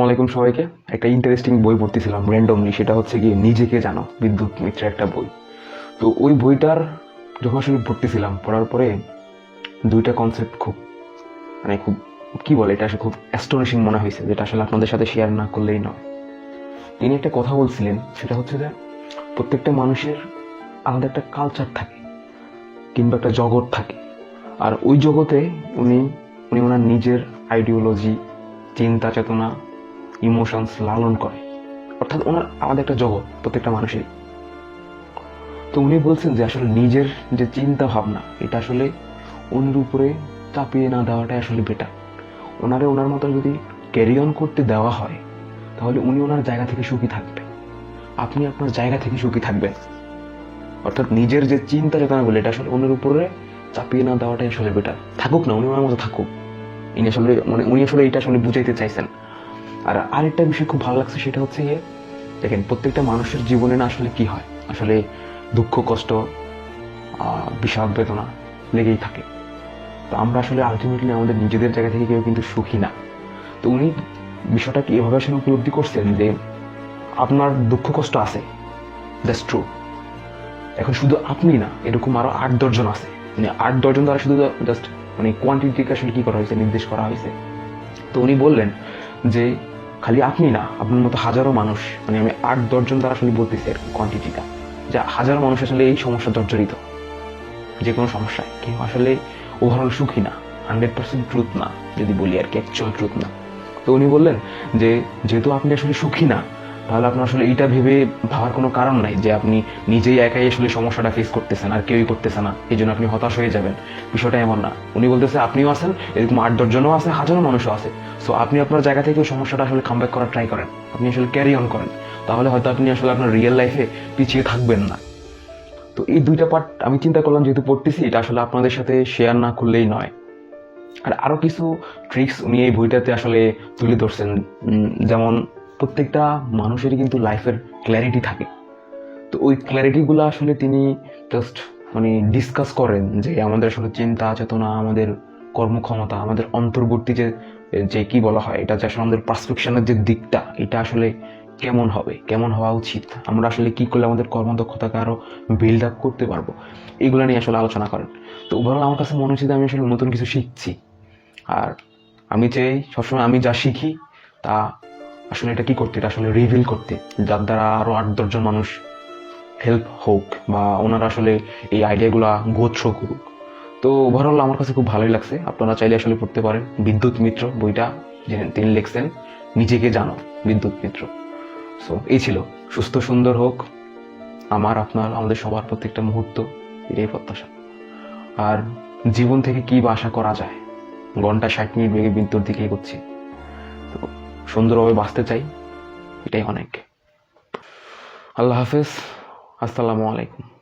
আসসালামু আলাইকুম সবাইকে। একটা ইন্টারেস্টিং বই পড়তেছিলাম র্যান্ডমলি সেটা হচ্ছে গিয়ে নিজেকে জানো, বিদ্যুৎ মিত্রের একটা বই। তো ওই বইটার যখন আসলে পড়তেছিলাম, পড়ার পরে দুইটা কনসেপ্ট খুব মানে খুব, কি বলে, এটা আসলে খুব অ্যাস্টোনিশিং মনে হয়েছে, যেটা আসলে আপনাদের সাথে শেয়ার না করলেই নয়। তিনি একটা কথা বলছিলেন, সেটা হচ্ছে যে প্রত্যেকটা মানুষের আলাদা একটা কালচার থাকে, কিংবা একটা জগৎ থাকে। আর ওই জগতে উনি উনি ওনার নিজের আইডিওলজি চিন্তা চেতনা ইমোশনস লালন করে। অর্থাৎ ওনার আমাদের একটা জগৎ, প্রত্যেকটা মানুষের তো উনি বলছেন যে আসলে নিজের যে চিন্তা ভাবনা, এটা আসলে অন্যের উপরে চাপিয়ে না দেওয়াটাই আসলে বেটার ওনারে ওনার মতো যদি ক্যারি অন করতে দেওয়া হয়, তাহলে উনি ওনার জায়গা থেকে সুখী থাকবেন। আপনি আপনার জায়গা থেকে সুখী থাকবেন। অর্থাৎ নিজের যে চিন্তা চেতনাগুলো, এটা আসলে অন্যের উপরে চাপিয়ে না দেওয়াটাই আসলে বেটার থাকুক না, উনি ওনার মতো থাকুক। ইনি আসলে মানে উনি আসলে এটা আসলে বুঝাইতে চাইছেন। আর আরেকটা বিষয় খুব ভালো লাগছে, সেটা হচ্ছে গিয়ে দেখেন, প্রত্যেকটা মানুষের জীবনে না আসলে কি হয়? আসলে দুঃখ, কষ্ট বিষাদ, বেদনা লেগেই থাকে। তো আমরা আসলে আলটিমেটলি আমাদের নিজেদের জায়গা থেকে কেউ কিন্তু সুখী না। তো উনি বিষয়টাকে এভাবে আসলে উপলব্ধি করছেন যে, আপনার দুঃখ, কষ্ট আছে? দ্যাটস ট্রু এখন শুধু আপনি না, এরকম আরও আট দশজন আছে। মানে আট দশজন দ্বারা শুধু জাস্ট মানে কোয়ান্টিটিকে আসলে কি করা হয়েছে, নির্দেশ করা হয়েছে? তো উনি বললেন যে খালি আপনি না, আপনার মতো হাজারো মানুষ মানে আমি আট দশজন তারা আসলে বলতেছি আর কোয়ান্টিটিটা যা হাজারো মানুষ আসলে এই সমস্যা জর্জরিত। যে কোনো সমস্যায় কেউ আসলে ওভারঅল সুখী না হান্ড্রেড পার্সেন্ট ট্রুথ না, যদি বলি আর কি অ্যাকচুয়াল ট্রুথ না। তো উনি বললেন যে, যেহেতু আপনি আসলে সুখী না তাহলে আপনার আসলে এইটা ভেবে ভাবার কোনো কারণ নাই যে আপনি নিজেই একাই আসলে সমস্যাটা ফেস করতেছেন, আর কেউই করতেছে না। এই জন্য আপনি হতাশ হয়ে যাবেন। বিষয়টা এমন না। উনি বলতেছে, আপনিও আছেন, এরকম আট দশজনও আছে, হাজারো মানুষও আছে। সো আপনি আপনার জায়গা থেকে সমস্যাটা আসলে কামব্যাক করার ট্রাই করেন। আপনি আসলে ক্যারি অন করেন। তাহলে হয়তো আপনি আসলে আপনার রিয়েল লাইফে পিছিয়ে থাকবেন না। তো এই দুইটা পার্ট আমি চিন্তা করলাম, যেহেতু পড়তেছি, এটা আসলে আপনাদের সাথে শেয়ার না করলেই নয়। আর আরও কিছু ট্রিক্স উনি এই বইটাতে আসলে তুলে ধরছেন। যেমন প্রত্যেকটা মানুষেরই কিন্তু লাইফের ক্ল্যারিটি থাকে। তো ওই ক্ল্যারিটিগুলো আসলে তিনি জাস্ট মানে ডিসকাস করেন যে আমাদের আসলে চিন্তা, চেতনা, আমাদের কর্মক্ষমতা, আমাদের অন্তর্বর্তী যে যে কি বলা হয়, এটা যে আসলে আমাদের পারসপেকশনের যে দিকটা, এটা আসলে কেমন হবে, কেমন হওয়া উচিত, আমরা আসলে কি করলে আমাদের কর্মদক্ষতাকে আরও বিল্ড আপ করতে পারব, এগুলো নিয়ে আসলে আলোচনা করেন। তো ওভারঅল আমার কাছে মনে হচ্ছে যে আমি আসলে নতুন কিছু শিখছি। আর আমি চাই সবসময় আমি যা শিখি তা আসলে এটা কি করতে, এটা আসলে রিভিল করতে, যার দ্বারা আরও আট দশজন মানুষ হেল্প হোক বা ওনারা আসলে এই আইডিয়াগুলা গোত্র করুক তো ওভারঅল আমার কাছে খুব ভালোই লাগছে। আপনারা চাইলে আসলে পড়তে পারেন। বিদ্যুৎ মিত্র বইটা তিনি লিখছেন, নিজেকে জানো, বিদ্যুৎ মিত্র। সো এই ছিল। সুস্থ, সুন্দর হোক। আমার, আপনার, আমাদের সবার প্রত্যেকটা মুহূর্ত, এটাই প্রত্যাশা। আর জীবন থেকে কি বা আশা করা যায়? ঘণ্টা ষাট মিনিট বেগে বিদ্যুৎ দিকে তো সুন্দরভাবে বাঁচতে চাই এটাই অনেক। আল্লাহ হাফেজ আসসালামু আলাইকুম।